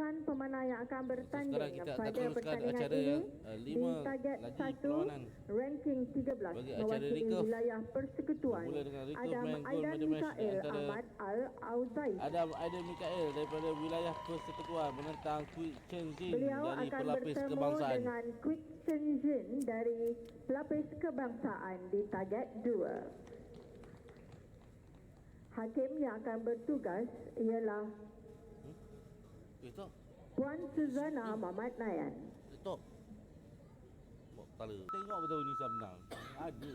rekan pemanah yang akan bertanding pada pertandingan acara ini uh, di target lagi 1 perlawanan. ranking 13 Bagi acara mewakili wilayah persekutuan Adam Aidan Mikael Ahmad Al-Auzai Adam Aiden Mikael daripada wilayah Persekutuan menentang Kwik Chen Jin Beliau dari akan pelapis bertemu kebangsaan. dengan Quick Chen Jin dari pelapis kebangsaan di target 2 Hakim yang akan bertugas ialah Eh. Puan Suzana Mamat Nayan. Eh, Bok Buat. Tengok betul ni saya menang. Ada.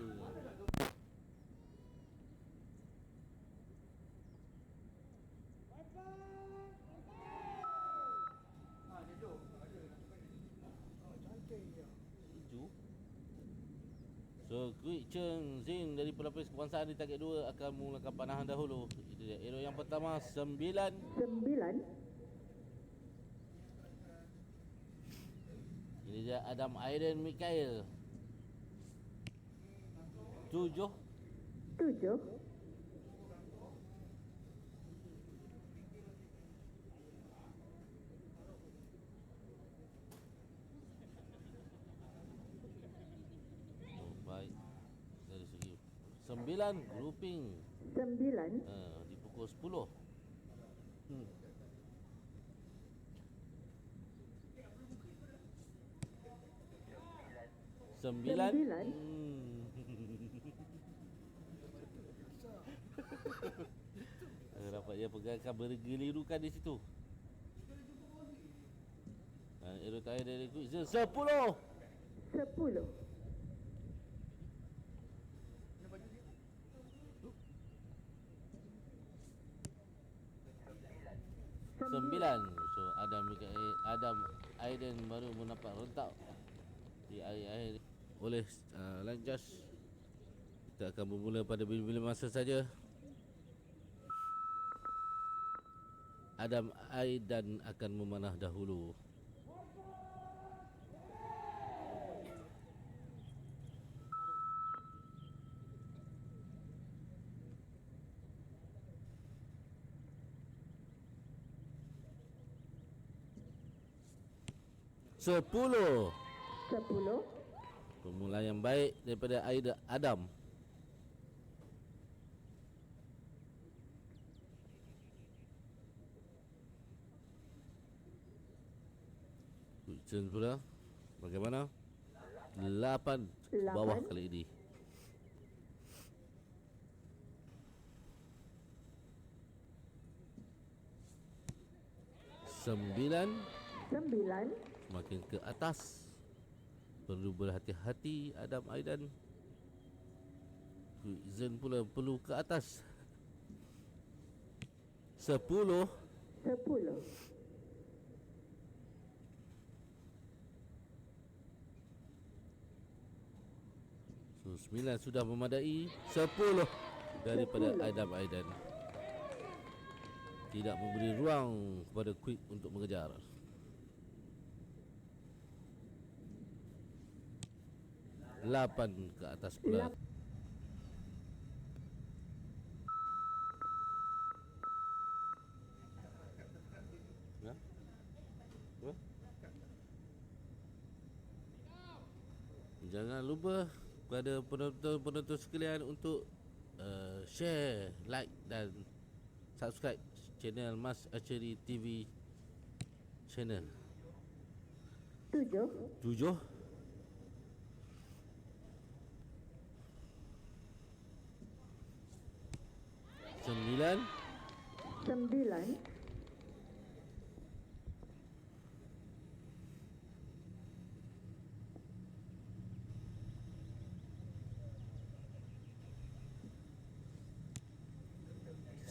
So, Kuik Cheng Zing dari pelapis kebangsaan di target 2 akan mulakan panahan dahulu. Itu dia. Aero yang pertama, 9. 9. Leader Adam Iron Mikael Tujuh. Tujuh. Oh, sembilan grouping. Sembilan. Uh, di pukul sepuluh. Sembilan. Sembilan. Hmm. Eh, Dapat dia pegangkan bergelirukan di situ. Dan arrow terakhir dari Zone Sepuluh. Sepuluh. Sembilan So Adam Adam Aiden baru mendapat rentak Di akhir-akhir Oleh uh, Lanjas Kita akan bermula pada bila-bila masa saja. Adam Aidan akan memanah dahulu. Sepuluh. Sepuluh. Permulaan yang baik daripada Aida Adam Hujan pula Bagaimana? Lapan Lapan. Bawah kali ini Sembilan Sembilan. Makin ke atas Perlu berhati-hati Adam Aidan. Zen pula perlu ke atas? Sepuluh. Sepuluh. So sembilan sudah memadai. Sepuluh Daripada Sepuluh. Adam Aidan. Tidak memberi ruang kepada Quick untuk mengejar Lapan ke atas pula Ya? Jangan lupa kepada penonton-penonton sekalian untuk uh, share, like dan subscribe channel Mas Archery TV channel. Tujuh. Tujuh. Sembilan. Sembilan.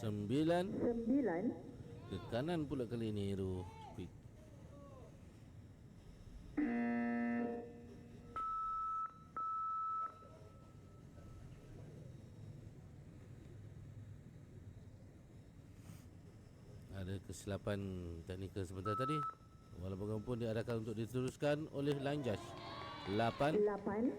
Sembilan. Sembilan. Ke kanan pula kali ni Hero ada kesilapan teknikal sebentar tadi. Walaupun pun diarahkan untuk diteruskan oleh line judge. 8 8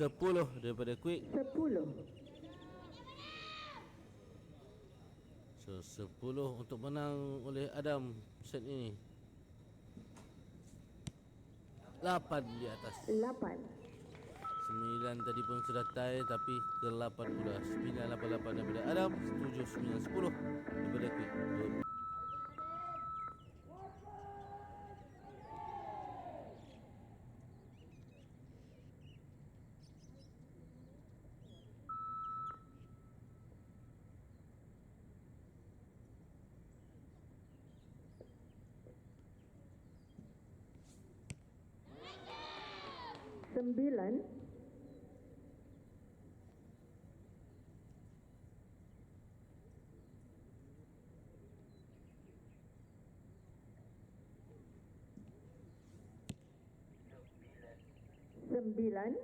10 daripada quick 10 10 untuk menang oleh Adam set ini. 8 di atas. 8 9 tadi pun sudah tie tapi ke 8 pula. 9 8 8 daripada Adam, 7 9 10 daripada Quick. Dua-9 9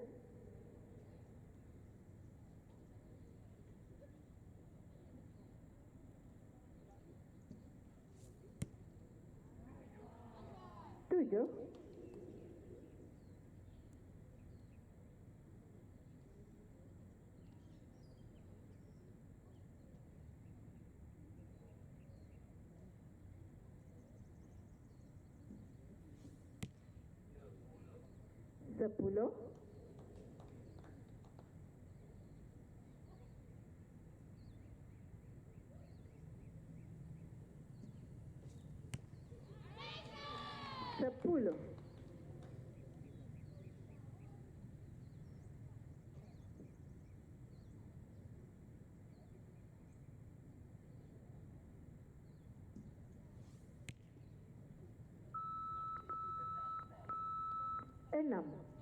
7 10 10 6 penentuan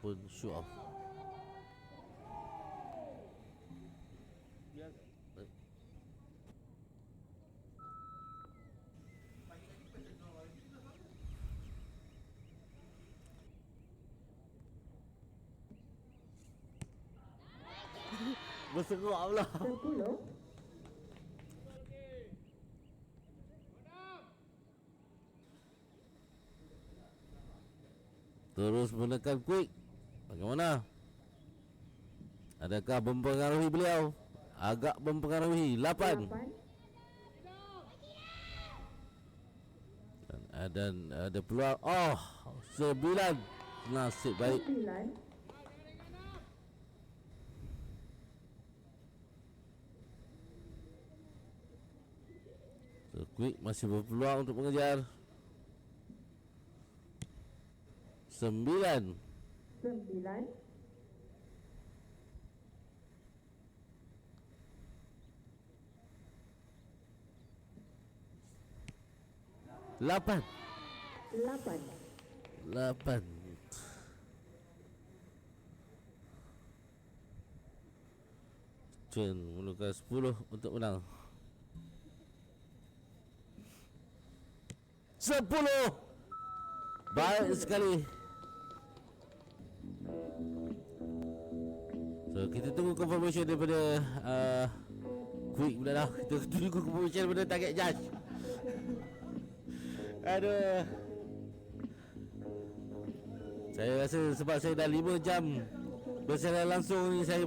ataupun show off. Bersengok pula 10 Terus menekan quick Bagaimana? Adakah mempengaruhi beliau? Agak mempengaruhi. 8 8 Dan ada, ada peluang. Oh 9 Nasib baik. 9 So quick masih berpeluang untuk mengejar. 9 9 8 8 8 Chen menukar 10 untuk menang. 10 Baik sekali So kita tunggu confirmation daripada uh, Quick pula dah. Kita tunggu confirmation daripada target judge. Aduh Saya rasa sebab saya dah 5 jam Bersiaran langsung ni Saya